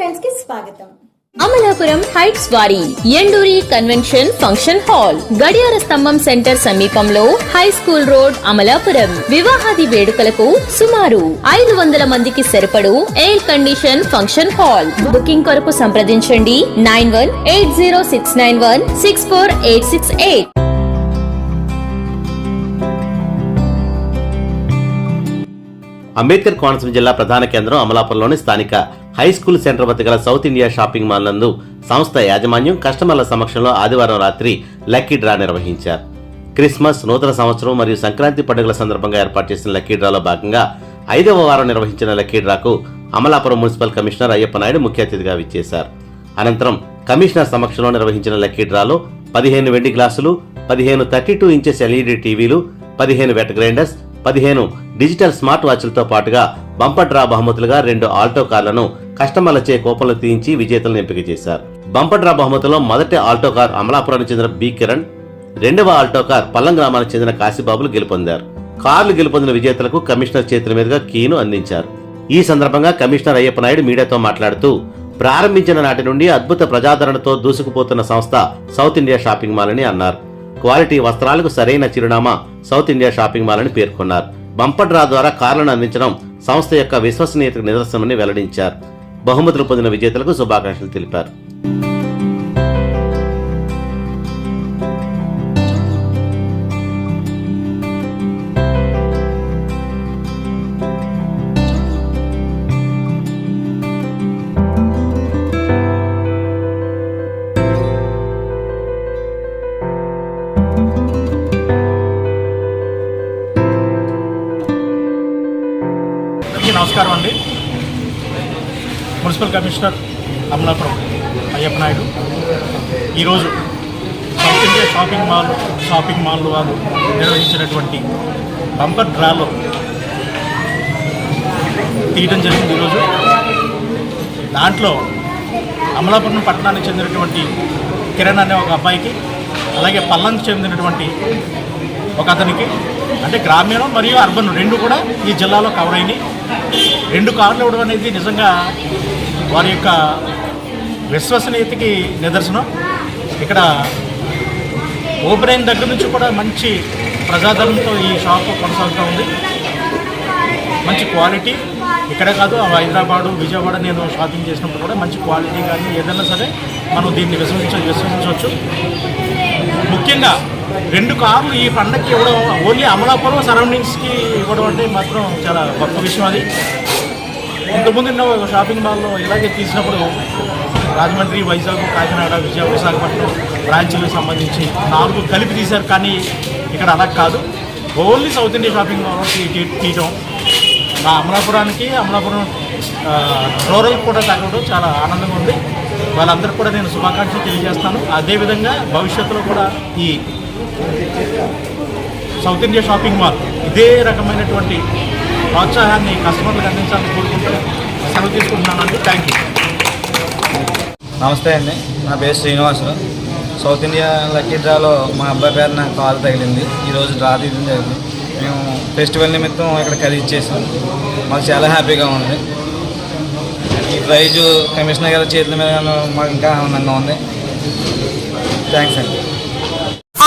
టైమ్స్కి స్వాగతం. అమలాపురం హైట్స్ వారి Enduri convention function hall గడియార స్తంభం సెంటర్ సమీపంలో హై స్కూల్ రోడ్ అమలాపురం. వివాహాది వేడుకలకు సుమారు ఐదు వందల మందికి సరిపడు air condition function hall. Booking కొరకు సంప్రదించండి. Nine one eight zero six nine one six four eight six eight. Ambedkar Konaseema జిల్లా ప్రధాన కేంద్రం అమలాపురంలోని స్థానిక హై స్కూల్ సెంటర్ వద్ద గల సౌత్ ఇండియా షాపింగ్ మాల్ నందు సంస్థ యాజమాన్యం కస్టమర్ల సమక్షంలో ఆదివారం రాత్రి లక్కీ డ్రా నిర్వహించారు. క్రిస్మస్ నూతన సంవత్సరం మరియు సంక్రాంతి పండుగల సందర్భంగా ఏర్పాటు చేసిన లక్కీ డ్రాలో భాగంగా ఐదవ వారం నిర్వహించిన లక్కీ డ్రాకు అమలాపురం మున్సిపల్ కమిషనర్ అయ్యప్ప నాయుడు ముఖ్య అతిథిగా విచ్చేశారు. అనంతరం కమిషనర్ సమక్షంలో నిర్వహించిన లక్కీ డ్రాలో పదిహేను వెండి గ్లాసులు పదిహేను థర్టీ టూ ఇంచెస్ ఎల్ఈడి టీవీలు పదిహేను వెట్ గ్రైండర్స్ పదిహేను డిజిటల్ స్మార్ట్ వాచ్లతో పాటుగా బంపర్ డ్రా బహుమతులుగా రెండు ఆల్టో కార్లను కస్టమర్లచే కూపన్లు తీయించి విజేతలను ఎంపిక చేశారు. బంపర్ డ్రా బహుమతిలో మొదటి ఆల్టో కార్ అమలాపురానికి చెందిన బి కిరణ్ రెండవ ఆల్టో కార్ పల్లం గ్రామానికి చెందిన కాశీబాబులు గెలుపొందారు. కార్లు గెలుపొందిన విజేతలకు కమిషనర్ చేతుల మీదుగా కీను అందించారు. ఈ సందర్భంగా కమిషనర్ అయ్యప్ప నాయుడు మీడియాతో మాట్లాడుతూ ప్రారంభించిన నాటి నుండి అద్భుత ప్రజాదరణతో దూసుకుపోతున్న సంస్థ సౌత్ ఇండియా షాపింగ్ మాల్ అని అన్నారు. క్వాలిటీ వస్త్రాలకు సరైన చిరునామా సౌత్ ఇండియా షాపింగ్ మాల్ అని పేర్కొన్నారు. బంపర్ డ్రా ద్వారా కార్లను అందించడం సంస్థ యొక్క విశ్వసనీయతకు నిదర్శనమని వెల్లడించారు. బహుమతులు పొందిన విజేతలకు శుభాకాంక్షలు తెలిపారు. నమస్కారం అండి. Municipal commissioner Amalapuram Ayyappa Naidu. ఈరోజు south India shopping mall shopping mall వారు నిర్వహించినటువంటి బంపర్ డ్రాలో తీయడం జరిగింది ఈరోజు. దాంట్లో అమలాపురం పట్టణానికి చెందినటువంటి కిరణ్ అనే ఒక అబ్బాయికి అలాగే పల్లంకి చెందినటువంటి ఒక అతనికి అంటే గ్రామీణం మరియు అర్బన్ రెండు కూడా ఈ జిల్లాలో కవర్ అయినాయి. రెండు కార్లు ఇవ్వడం అనేది నిజంగా వారి యొక్క విశ్వసనీయతకి నిదర్శనం. ఇక్కడ ఓపెన్ అయిన దగ్గర నుంచి కూడా మంచి ప్రజాదరణతో ఈ షాప్ కొనసాగుతూ ఉంది. మంచి క్వాలిటీ. ఇక్కడ కాదు హైదరాబాదు విజయవాడ నేను షాపింగ్ చేసినప్పుడు కూడా మంచి క్వాలిటీ కానీ ఏదైనా సరే మనం దీన్ని విశ్వసించ విశ్వసించవచ్చు. ముఖ్యంగా రెండు కార్లు ఈ పండగకి ఇవ్వడం ఓన్లీ అమలాపురం సరౌండింగ్స్కి ఇవ్వడం అంటే మాత్రం చాలా గొప్ప విషయం అది. ఇంతకుముందు ఒక షాపింగ్ మాల్లో ఇలాగే తీసినప్పుడు రాజమండ్రి వైజాగ్ కాకినాడ విజయ విశాఖపట్నం బ్రాంచ్లకు సంబంధించి నాలుగు కలిపి తీశారు. కానీ ఇక్కడ అలా కాదు. Only south India shopping mall తీయటం. మా అమలాపురానికి అమలాపురం రూరల్ కూడా తగ్గడం చాలా ఆనందంగా ఉంది. వాళ్ళందరూ కూడా నేను శుభాకాంక్షలు తెలియజేస్తాను. అదేవిధంగా భవిష్యత్తులో కూడా ఈ సౌత్ ఇండియా షాపింగ్ మాల్ ఇదే రకమైనటువంటి ప్రోత్సాహాన్ని కస్టమర్లకు అందించాలని కోరుకుంటూ సెలవు తీసుకుంటున్నానండి. థ్యాంక్ యూ నమస్తే అండి. నా పేరు శ్రీనివాసు. సౌత్ ఇండియా లక్కీ డ్రాలో మా అబ్బాయి పేరు నాకు కాల్ తగిలింది. ఈరోజు డ్రా తీయడం జరిగింది. మేము ఫెస్టివల్ నిమిత్తం ఇక్కడ ఖరీదు చేసాం మాకు చాలా హ్యాపీగా ఉంది. ఈ ప్రైజు కమిషనర్ గారి చేతుల మీద మాకు ఇంకా ఆనందంగా ఉంది. థ్యాంక్స్ అండి.